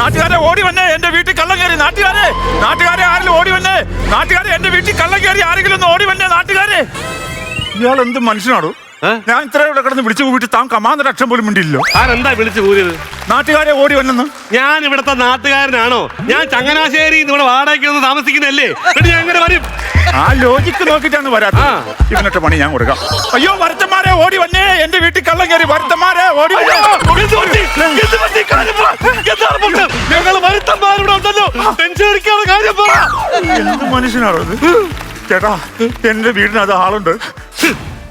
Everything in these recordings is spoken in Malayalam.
നാട്ടുകാരെ ഓടി വന്നേ എന്റെ വീട്ടിൽ കള്ളം കയറി. നാട്ടുകാരെ നാട്ടുകാരെ ആരെങ്കിലും ഓടി വന്നേ? നാട്ടുകാരെ എന്റെ വീട്ടിൽ കള്ളം കയറി ആരെങ്കിലും ഒന്ന് ഓടി വന്നേ നാട്ടുകാരെ? ഇയാൾ എന്ത് മനുഷ്യനാണോ ഞാൻ ഇത്ര ഇവിടെ കിടന്ന് വിളിച്ചു കൂട്ടി താൻ കമാന്നൊരു അക്ഷരം പോലും മിണ്ടില്ലോ ആരെന്താ വിളിച്ചു കൂടിയത് നാട്ടുകാരെ ഓടി വന്നെന്ന്? ഞാൻ ഇവിടത്തെ നാട്ടുകാരനാണോ? ഞാൻ ചങ്ങനാശ്ശേരി ഇവിടെ വാടകയ്ക്ക് ഒന്ന് താമസിക്കുന്നല്ലേ ഞാൻ എങ്ങനെ വരും. ആ ലോജിക്ക് നോക്കിട്ടാണ് വരാത്തത്. ആ. ഇവനൊക്കെ പണി ഞാൻ കൊടുക്കാം. അയ്യോ വരത്തന്മാരെ ഓടി വന്നേ. എന്റെ വീട്ടിൽ കള്ളം കയറി വരത്തന്മാരെ ഓടി വന്നേ. ഞങ്ങൾ ഉണ്ടല്ലോ. ടെൻഷൻ കാര്യം പറ. എന്ത് മനുഷ്യനാണോ ചേട്ടാ എന്റെ വീടിനകത്ത് ആളുണ്ട്.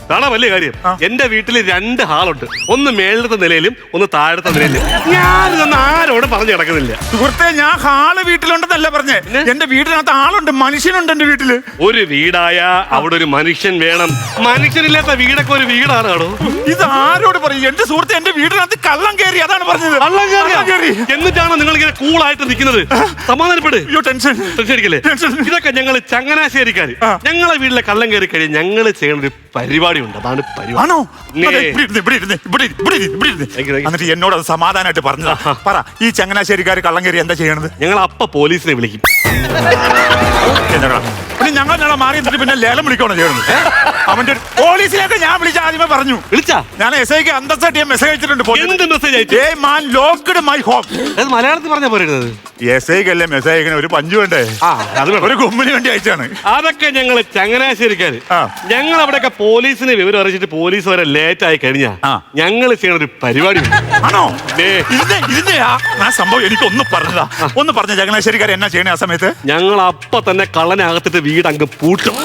കാണാ വലിയ കാര്യം. എന്റെ വീട്ടിൽ രണ്ട് ഹാളുണ്ട്. ഒന്ന് മേളത്തെ നിലയിലും ഒന്ന് താഴത്തെ നിലയിലും. ഞാനിതൊന്നും ആരോട് പറഞ്ഞു കിടക്കുന്നില്ല സുഹൃത്തെ ഞാൻ ഹാൾ വീട്ടിലുണ്ടെന്നല്ല പറഞ്ഞേ. എന്റെ വീട്ടിനകത്ത് ആളുണ്ട് മനുഷ്യനുണ്ട് എന്റെ വീട്ടിൽ. ഒരു വീടായ അവിടെ ഒരു മനുഷ്യൻ വേണം. മനുഷ്യനില്ലാത്ത വീടൊക്കെ ഒരു വീടാണ് ആടോ. ഇത് ആരോട് പറയും? എന്റെ സുഹൃത്തെ എന്റെ വീടിനകത്ത് കള്ളം കയറി അതാണ് പറഞ്ഞത്. കള്ളം കയറി. എന്നിട്ടാണ് നിങ്ങൾ ഇങ്ങനെ കൂളായിട്ട് നിൽക്കുന്നത്? സമാധാനപ്പെട്. അയ്യോ ടെൻഷൻ. ടെൻഷൻ അടിക്കല്ലേ. ഇതൊക്കെ ഞങ്ങൾ ചങ്ങനാശ്ശേരിക്കാര്. ഞങ്ങളെ വീട്ടിലെ കള്ളം കയറി കഴിഞ്ഞ് ഞങ്ങൾ ചെയ്യുന്ന ഒരു പരിപാടി ഉണ്ട്. അതാണ് പരിപാടി. ആണോ. അതെ, ഇവിടെ ഇരുന്ന്, ഇവിടെ ഇരുന്ന്, ഇവിടെ ഇരുന്ന്, ഇവിടെ ഇരുന്ന്, ഇവിടെ ഇരുന്ന്. Thank you, thank you. എന്നിട്ട് എന്നോട് അത് സമാധാനമായിട്ട് പറഞ്ഞു പറ ഈ ചങ്ങനാശ്ശേരിക്കാർ കള്ളം കയറി എന്താ ചെയ്യണത്? ഞങ്ങൾ അപ്പ പോലീസിനെ വിളിക്കും. എന്നോടാ. പിന്നെ ഞങ്ങൾ ഞങ്ങളെ മാറി നിന്നിട്ട് പിന്നെ ലേലം വിളിക്കണോ ചെയ്യണത്? അവന്റെ ഒരു- പോലീസിനെയൊക്കെ ഞാൻ വിളിച്ച ആദ്യമേ പറഞ്ഞു. വിളിച്ചാ? ഞാൻ എസ് ഐക്ക് അന്തസ്സായിട്ട് ഞാൻ മെസ്സേജ് അയച്ചിട്ടുണ്ട്. എന്ത് മെസ്സേജ് അയച്ചു? ഏയ് മാൻ ലോക്ക്ഡ് മൈ ഹോം അത് മലയാളത്തിൽ പറഞ്ഞാ പോരുന്നത് എസ് ഐക്കല്ലേ മെസ്സേജ് അയക്കണേ ഒരു പഞ്ചു വേണ്ടേ? ആ അത് ഒരു ഗുമ്മിന് വേണ്ടി അയച്ചാണ്. അതൊക്കെ ഞങ്ങൾ ചങ്ങനാശ്ശേരിക്കാര്. ഞങ്ങൾ അവിടെയൊക്കെ പോലീസിന് വിവരം അറിയിച്ചിട്ട് പോലീസ് വരെ ലേറ്റ് ആയി കഴിഞ്ഞാ ഞങ്ങൾ ചെയ്യണ ഒരു പരിപാടി. ആണോ. ഇതിന്റെ ആ ആ സംഭവം എനിക്ക് ഒന്ന് പറഞ്ഞതാ ഒന്ന് പറഞ്ഞ ചങ്ങനാശ്ശേരിക്കാർ എന്നാ ചെയ്യണേ ആ സമയത്ത്? ഞങ്ങൾ അപ്പൊ തന്നെ കള്ളനെ അകത്തിട്ട് വീട് അങ്ങ് പൂട്ടും.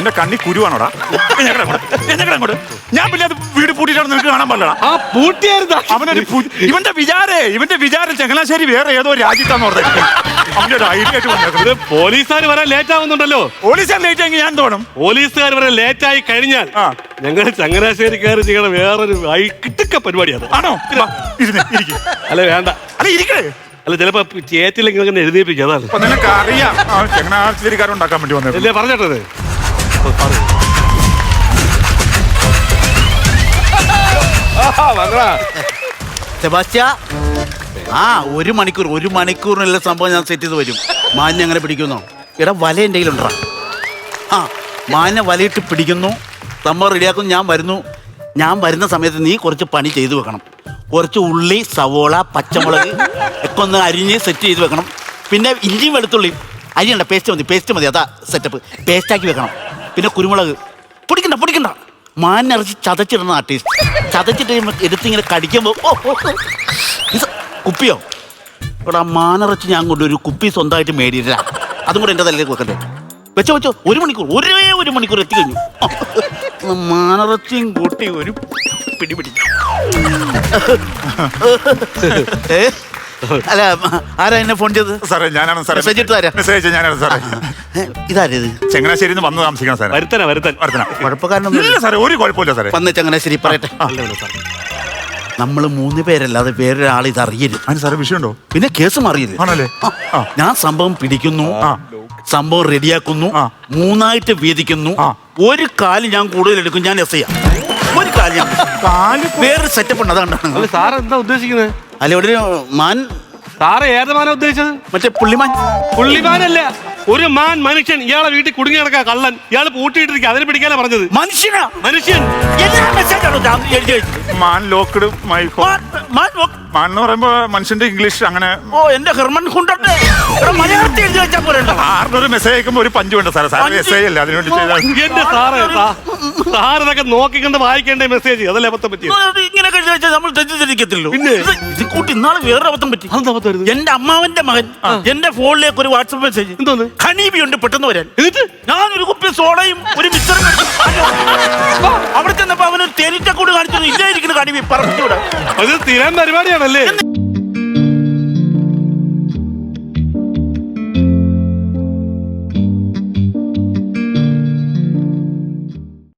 നിന്റെ കണ്ണി കുരുവാണോടാ? അങ്ങോട്ട്, ഞാൻ പിന്നെ അത് വീട് പൂട്ടിയിട്ടാണ് നിനക്ക് കാണാൻ പാടില്ല ആ പൂട്ടിയായിരുന്നു? അവനൊരു പു- ഇവന്റെ വിചാരേ ഇവന്റെ വിചാരം ചങ്ങനാശ്ശേരി വേറെ ഏതോ രാജ്യത്താന്ന് പറഞ്ഞത് അവന്റെ ഒരു ഐഡിയ ആയിട്ട് വന്നേക്കുന്നത്. പോലീസുകാർ വരാൻ ലേറ്റ് ആവുന്നുണ്ടല്ലോ. പോലീസ് ലേറ്റ് എങ്കിൽ ഞാൻ തോന്നും പോലീസുകാർ വരെ ലേറ്റ് ആയി കഴിഞ്ഞാൽ ആ. ഞങ്ങൾ ചങ്ങനാശ്ശേരിക്കാർ ചെയ്യണ വേറൊരു കിട്ടുക്ക പരിപാടിയാണ് ആണോ? വാ, ഇരുന്ന് ഇരിക്ക്. അല്ല വേണ്ട. അല്ല ഇരിക്കേ. അല്ല ചിലപ്പോ ചേറ്റില്ലെങ്കിൽ അങ്ങനെ എഴുതിയേപ്പിക്കും അതാണ്. അപ്പൊ നിനക്ക് അറിയാം ചങ്ങനാശ്ശേരിക്കാരുണ്ടാക്കാൻ വേണ്ടി വന്നത് അല്ലേ പറഞ്ഞിട്ടത്? സെബാസ്റ്റ്യ ആ ഒരു മണിക്കൂർ ഒരു മണിക്കൂറിനുള്ള സംഭവം ഞാൻ സെറ്റ് ചെയ്ത് വരും. മാലിന്യം അങ്ങനെ പിടിക്കുന്നു. എടാ വല എന്റെ കയ്യിലുണ്ടാ? ആ മാലിന്യം വലയിട്ട് പിടിക്കുന്നു. സംഭവം റെഡിയാക്കുന്നു ഞാൻ വരുന്നു. ഞാൻ വരുന്ന സമയത്ത് നീ കുറച്ച് പണി ചെയ്തു വെക്കണം. കുറച്ച് ഉള്ളി സവോള പച്ചമുളക് ഒക്കെ ഒന്ന് അരിഞ്ഞ് സെറ്റ് ചെയ്ത് വെക്കണം. പിന്നെ ഇഞ്ചിയും വെളുത്തുള്ളിയും. അരിയണ്ട പേസ്റ്റ് മതി പേസ്റ്റ് മതി. അതാ സെറ്റപ്പ് പേസ്റ്റാക്കി വെക്കണം. പിന്നെ കുരുമുളക്. പൊടിക്കണ്ട പൊടിക്കണ്ട. മാനിറച്ചി ചതച്ചിടുന്ന ആർട്ടിസ്റ്റ് ടേസ്റ്റ് ചതച്ചിട്ട് കഴിയുമ്പോൾ എടുത്തിങ്ങനെ കടിക്കുമ്പോൾ. ഇത് കുപ്പിയോ? ഇവിടെ ആ മാനിറച്ചി ഞാൻ കൊണ്ട് ഒരു കുപ്പി സ്വന്തമായിട്ട് മേടിയില്ല അതും കൂടെ എന്റെ തലയിലേക്ക് വെക്കണ്ടേ വെച്ചോ വെച്ചോ. ഒരു മണിക്കൂർ ഒരേ ഒരു മണിക്കൂർ എത്തിക്കഴിഞ്ഞു മാനിറച്ചിയും കൂട്ടി ഒരു പിടി പിടി ഏ? അല്ല ആരാ എന്നെ ഫോൺ ചെയ്തത്? സാറേ ഞാനാണ് സാറേ. മെസ്സേജ് ഇട്ട് തരാം. മെസ്സേജ് ഞാനാണ് സാറേ. ഇതാരത്? ചങ്ങനാശ്ശേരിയിൽ നിന്ന് വന്ന് താമസിക്കണം സാറേ. വരുത്തന വരുത്തൻ. വരുത്തന. കുഴപ്പക്കാരനൊന്നും ഇല്ല സാറേ ഒരു കുഴപ്പമില്ല സാറേ. വന്ന് പറയട്ടെ. ശരി പറയട്ടെ നമ്മൾ മൂന്ന് പേരല്ലാതെ വേറൊരാൾ ഇത് അറിയരുത്. അതിന് സാറേ വിഷയമുണ്ടോ? പിന്നെ കേസ് മാറിയില്ല? ആണല്ലേ? ഞാൻ സംഭവം പിടിക്കുന്നു ആ. സംഭവം റെഡിയാക്കുന്നു ആ. മൂന്നായിട്ട് വീതിക്കുന്നു ഒരു കാൽ ഞാൻ കൂടുതൽ എടുക്കും ഞാൻ എസ് ചെയ്യാം ഒരു കാൽ ഞാൻ കാൽ വേറൊരു സെറ്റപ്പ് ഉണ്ട് അതാണ്. അതുകൊണ്ടാണ് സാർ എന്താ ഉദ്ദേശിക്കുന്നത്? അല്ല ഇവിടെ ഒരു മാൻ. സാറ് ഏതമാനാ ഉദ്ദേശിച്ചത്? മറ്റേ പുള്ളിമാൻ. പുള്ളിമാനല്ല. ഒരു മാൻ മനുഷ്യൻ. ഇയാളെ വീട്ടിൽ കുടുങ്ങി കിടക്കാ കള്ളൻ. ഇയാൾ പൂട്ടിയിട്ടിരിക്കുക അതിനെ പിടിക്കാനാ പറഞ്ഞത്. മനുഷ്യനാ. മനുഷ്യൻ. എഴുതി man locked my phone man- lock നോക്ക്. മാൻ എന്ന് പറയുമ്പോ മനുഷ്യന്റെ ഇംഗ്ലീഷ് അങ്ങനെ ഓ എന്റെ ഹെർമൻ കൊണ്ടോട്ടെ ഇവിടെ മലയാളത്തിൽ എഴുതി വെച്ചാൽ പോലെ ആരുടെ ഒരു മെസ്സേജ് അയക്കുമ്പോ ഒരു പഞ്ച് വേണ്ട സാറേ സാറേ എസ് അല്ല അല്ലേ അതിനുവേണ്ടി ചെയ്താൽ എന്റെ സാറേ സാർ ഇതൊക്കെ നോക്കിക്കണ്ട് വായിക്കേണ്ട മെസ്സേജ് അതല്ലേ അബദ്ധം പറ്റിയത് ഇങ്ങനെ എഴുതി വെച്ചാൽ നമ്മൾ തെറ്റിദ്ധരിക്കത്തില്ലോ പിന്നെ? ഇത് ഇത് കൂട്ടി ഇന്നാളെ വേറെ അബദ്ധം പറ്റി അതെന്താ അബദ്ധം വരുന്നത്? എന്റെ അമ്മാവന്റെ മകൻ എന്റെ ഫോണിലേക്ക് ഒരു വാട്സപ്പ് മെസ്സേജ് എന്തോന്ന്? ഖനീബി ഉണ്ട് പെട്ടെന്ന് വരാൻ എന്നിട്ട് ഞാൻ ഒരു കുപ്പി സോഡയും ഒരു അവിടെ ചെന്നപ്പോ അവനൊരു തേനീറ്റക്കൂട് കാണിച്ചു കടിവി പറഞ്ഞു വിടാം അത് തീരാൻ പരിപാടിയാണല്ലേ?